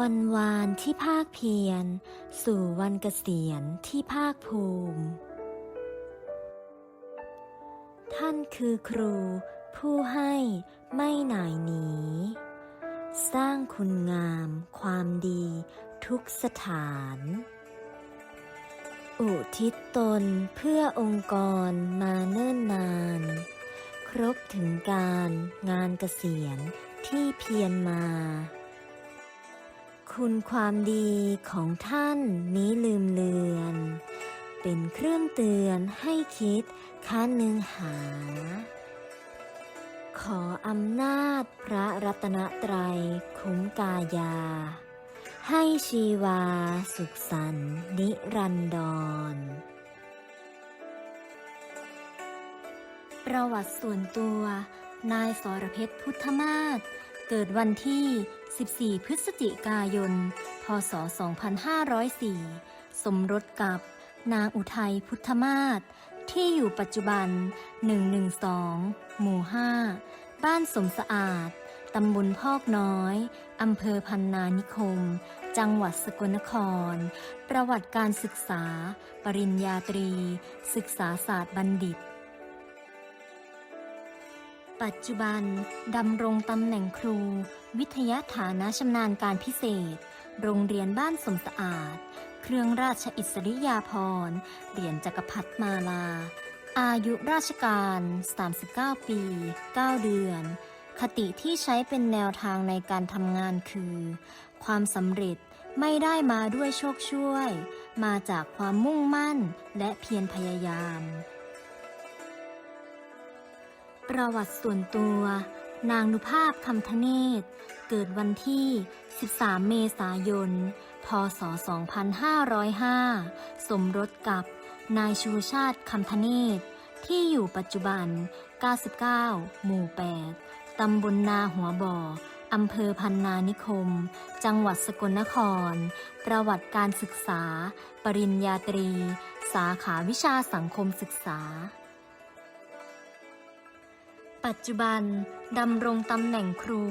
วันวานที่ภาคเพียร สู่วันเกษียณที่ภาคภูมิ ท่านคือครู ผู้ให้ไม่หน่ายหนี สร้างคุณงามความดีทุกสถาน อุทิศตนเพื่อองค์กรมาเนิ่นนาน ครบถึงการงานเกษียณที่เพียรมา คุณความดีของท่านนี้ลืมเลือน เป็นเครื่องเตือนให้คิดค้านึงหา ขออำนาจพระรัตนตรัยคุ้มกายา ให้ชีวาสุขสันต์นิรันดร ประวัติส่วนตัวนายสรเพชรพุทธมาศ เกิดวันที่ 14 พฤศจิกายน พศ 2504 สมรสกับนางอุทัยพุทธมาศ ที่อยู่ปัจจุบัน 112 หมู่ 5 บ้านสมสะอาด ตำบลพอกน้อย อำเภอพันนานิคม จังหวัดสกลนคร ประวัติการศึกษา ปริญญาตรี ศึกษาศาสตร์บัณฑิต ปัจจุบันดำรงตำแหน่งครู วิทยาฐานะชำนาญการพิเศษ โรงเรียนบ้านสมสะอาด เครื่องราชอิสริยาภรณ์เหรียญจักรพรรดิมาลา อายุราชการ 39 ปี 9 เดือน คติที่ใช้เป็นแนวทางในการทำงานคือ ความสำเร็จไม่ได้มาด้วยโชคช่วย มาจากความมุ่งมั่นและเพียรพยายาม ประวัติส่วนตัว นางนุภาพคำทเนศ เกิดวันที่ 13 เมษายน พศ 2505 สมรสกับนายชูชาติคำทเนศ ที่อยู่ปัจจุบัน 99 หมู่ 8 ตำบลนาหัวบ่อ อำเภอพันนานิคม จังหวัดสกลนคร ประวัติการศึกษา ปริญญาตรี สาขาวิชาสังคมศึกษา ปัจจุบันดำรงตำแหน่งครู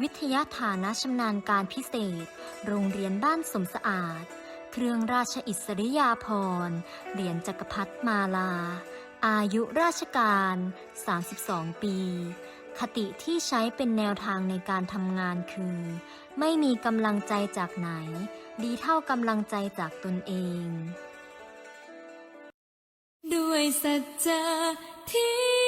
วิทยาฐานะชำนาญการพิเศษ โรงเรียนบ้านสมสะอาด เครื่องราชอิสริยาภรณ์เหรียญจักรพรรดิมาลา อายุราชการ 32 ปี คติที่ใช้เป็นแนวทางในการทำงานคือ ไม่มีกำลังใจจากไหน ดีเท่ากำลังใจจากตนเอง ด้วยสัจจะที่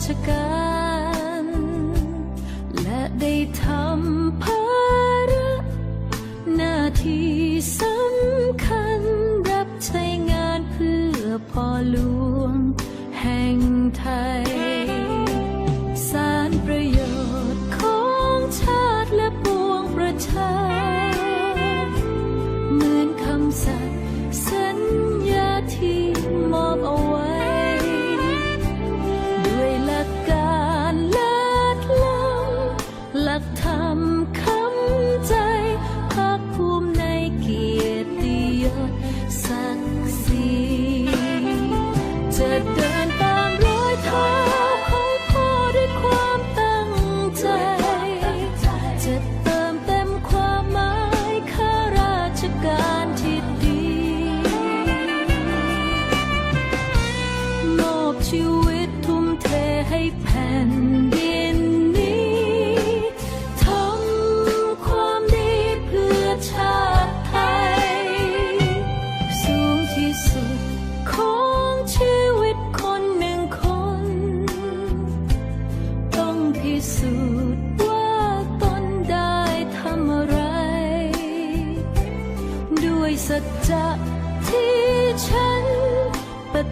ราชการ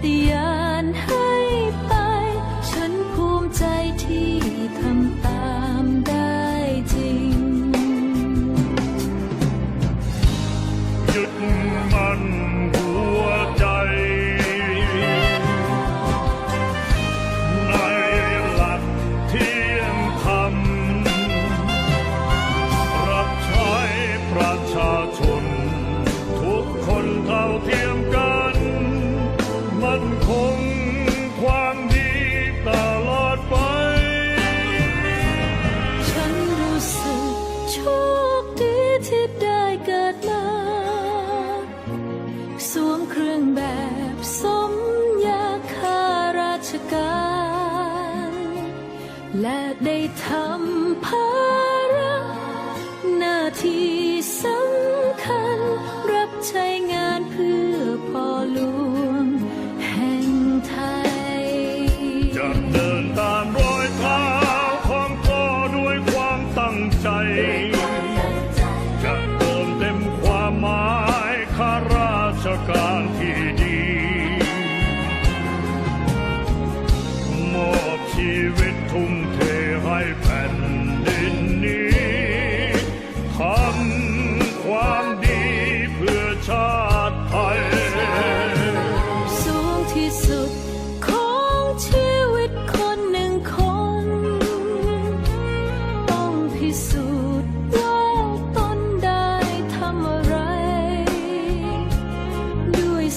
的呀。 ที่ได้เกิดมา สวมเครื่องแบบสมยาข้าราชการ และได้ทำ